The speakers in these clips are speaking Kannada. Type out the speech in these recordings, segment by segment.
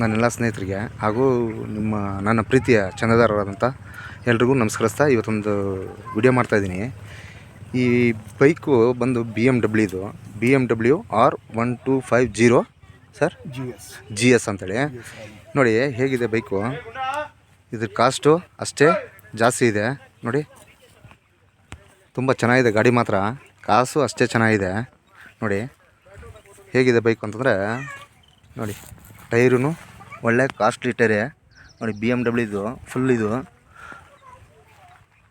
ನನ್ನೆಲ್ಲ ಸ್ನೇಹಿತರಿಗೆ ಹಾಗೂ ನಿಮ್ಮ ನನ್ನ ಪ್ರೀತಿಯ ಚಂದದಾರರಾದಂಥ ಎಲ್ರಿಗೂ ನಮಸ್ಕರಿಸ್ತಾ ಇವತ್ತೊಂದು ವಿಡಿಯೋ ಮಾಡ್ತಾಯಿದ್ದೀನಿ ಈ ಬೈಕು ಬಂದು B M ಡಬ್ಲ್ಯೂದು B M W R one two five zero sir G S G S ಅಂತೇಳಿ. ನೋಡಿ ಹೇಗಿದೆ ಬೈಕು? ಇದ್ರ ಕಾಸ್ಟು ಅಷ್ಟೇ ಜಾಸ್ತಿ ಇದೆ. ನೋಡಿ ತುಂಬ ಚೆನ್ನಾಗಿದೆ ಗಾಡಿ ಮಾತ್ರ. ಕಾಸು ಅಷ್ಟೇ ಚೆನ್ನಾಗಿದೆ. ನೋಡಿ ಹೇಗಿದೆ ಬೈಕು ಅಂತಂದರೆ ನೋಡಿ. ಟೈರೂ ಒಳ್ಳೆ ಕಾಸ್ಟ್ಲಿ ಟೈರೇ. ನೋಡಿ ಬಿ ಎಂ ಡಬ್ಲ್ಯೂದು ಫುಲ್ ಇದು.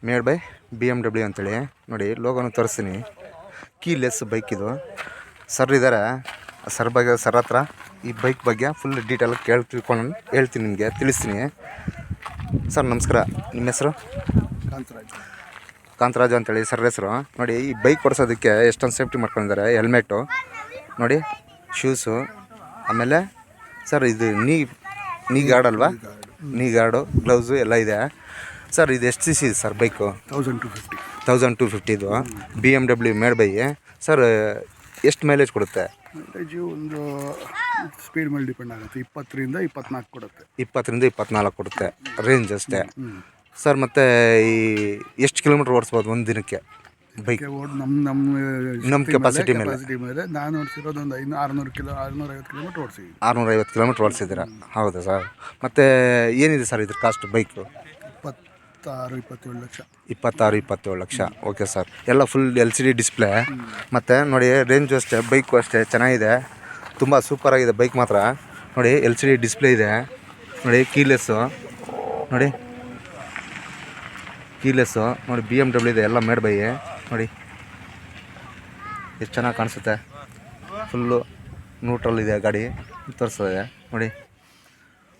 Made by B M W ಅಂತೇಳಿ. ನೋಡಿ ಲೋಗೋನು ತೋರಿಸ್ತೀನಿ. ಕೀಲೆಸ್ ಬೈಕ್ ಇದು. ಸರ್ ಇದ್ದಾರೆ ಸರ್ ಬಗ್ಗೆ ಸರ್ ಹತ್ರ ಈ ಬೈಕ್ ಬಗ್ಗೆ ಫುಲ್ ಡೀಟೇಲ್ ಕೇಳಿ ತಿಳ್ಕೊಂಡು ಹೇಳ್ತೀನಿ ನಿಮಗೆ ತಿಳಿಸ್ತೀನಿ. ಸರ್ ನಮಸ್ಕಾರ. ನಿಮ್ಮ ಹೆಸರು? ಕಾಂತರಾಜ್. ಕಾಂತರಾಜು ಅಂತೇಳಿ ಸರ್ ಹೆಸರು. ನೋಡಿ ಈ ಬೈಕ್ ಓಡಿಸೋದಕ್ಕೆ ಎಷ್ಟೊಂದು ಸೇಫ್ಟಿ ಮಾಡ್ಕೊಂಡಿದ್ದಾರೆ. ಹೆಲ್ಮೆಟು ನೋಡಿ ಶೂಸು ಆಮೇಲೆ ಸರ್ ಇದು ನೀ ನೀ ಗಾರ್ಡ್ ಅಲ್ವಾ? ನೀ ಗಾರ್ಡು ಗ್ಲೌಸು ಎಲ್ಲ ಇದೆ. ಸರ್ ಇದು ಎಷ್ಟು ಸಿ ಸಿ ಇದೆ sir bike thousand two fifty thousand two ಫಿಫ್ಟಿದು B M W made by sir ಎಷ್ಟು ಮೈಲೇಜ್ ಕೊಡುತ್ತೆ? ಮೈಲೇಜು ಒಂದು ಸ್ಪೀಡ್ ಮೇಲೆ ಡಿಪೆಂಡ್ ಆಗುತ್ತೆ. ಇಪ್ಪತ್ತರಿಂದ ಇಪ್ಪತ್ನಾಲ್ಕು ಕೊಡುತ್ತೆ. ಇಪ್ಪತ್ತರಿಂದ ಇಪ್ಪತ್ನಾಲ್ಕು ಕೊಡುತ್ತೆ. ರೇಂಜ್ ಅಷ್ಟೇ. ಸರ್ ಮತ್ತು ಈ ಎಷ್ಟು ಕಿಲೋಮೀಟ್ರ್ ಓಡಿಸ್ಬೋದು ಒಂದು ದಿನಕ್ಕೆ? ಬೈಕ್. ಓಡ್ ನಮ್ಮ ನಮ್ಮ ನಮ್ಮ ಮೇಲೆ. ಕೆಪಾಸಿಟಿ ಮೇಲೆ. ನಾನು ಓಡಿಸಿರೋದು ಒಂದು ಐನೂರು ಆರುನೂರು ಕಿಲೋ ಆರುನೂರ ಐವತ್ತು ಕಿಲೋಮೀಟ್ರ್ ಓಡಿಸಿದ್ದೀನಿ ಆರುನೂರೈವತ್ತು ಕಿಲೋಮೀಟ್ರ್ ಓಡಿಸಿದ್ದೀರಾ? ಹೌದಾ ಸರ್? ಮತ್ತು ಏನಿದೆ ಸರ್ ಇದ್ರ ಕಾಸ್ಟ್ ಬೈಕು ಇಪ್ಪತ್ತಾರು ಇಪ್ಪತ್ತೇಳು ಲಕ್ಷ. ಇಪ್ಪತ್ತಾರು ಇಪ್ಪತ್ತೇಳು ಲಕ್ಷ. Okay sir. ಎಲ್ಲ full L C D display ಮತ್ತು ನೋಡಿ ರೇಂಜು ಅಷ್ಟೇ ಬೈಕು ಅಷ್ಟೇ ಚೆನ್ನಾಗಿದೆ. ತುಂಬ ಸೂಪರಾಗಿದೆ ಬೈಕ್ ಮಾತ್ರ. ನೋಡಿ ಎಲ್ ಸಿ ಡಿ ಡಿಸ್ಪ್ಲೇ ಇದೆ. ನೋಡಿ ಕೀಲೆಸ್ಸು ನೋಡಿ. ಕೀಲೆಸ್ಸು ನೋಡಿ ಬಿ ಎಂ ಡಬ್ಲ್ಯೂ ಇದೆ ಎಲ್ಲ ಮೇಡ್ ಬೈ ನೋಡಿ. ಎಷ್ಟು ಚೆನ್ನಾಗಿ ಕಾಣಿಸುತ್ತೆ. ಫುಲ್ಲು ನ್ಯೂಟ್ರಲ್ ಇದೆ ಗಾಡಿ. ತೋರಿಸ್ತದೆ. ನೋಡಿ.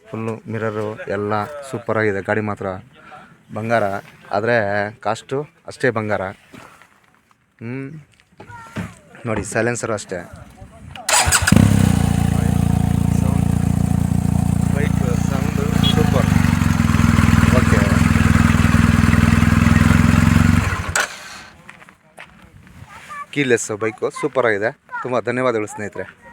ಫುಲ್ಲು ಮಿರರು ಎಲ್ಲ ಸೂಪರಾಗಿದೆ ಗಾಡಿ ಮಾತ್ರ. ಬಂಗಾರ. ಆದರೆ ಕಾಸ್ಟು ಅಷ್ಟೇ ಬಂಗಾರ. ಹ್ಞೂ ನೋಡಿ ಸೈಲೆನ್ಸರು ಅಷ್ಟೇ bike sound super okay keyless bike ಸೂಪರಾಗಿದೆ. ತುಂಬ ಧನ್ಯವಾದಗಳು ಸ್ನೇಹಿತರೆ.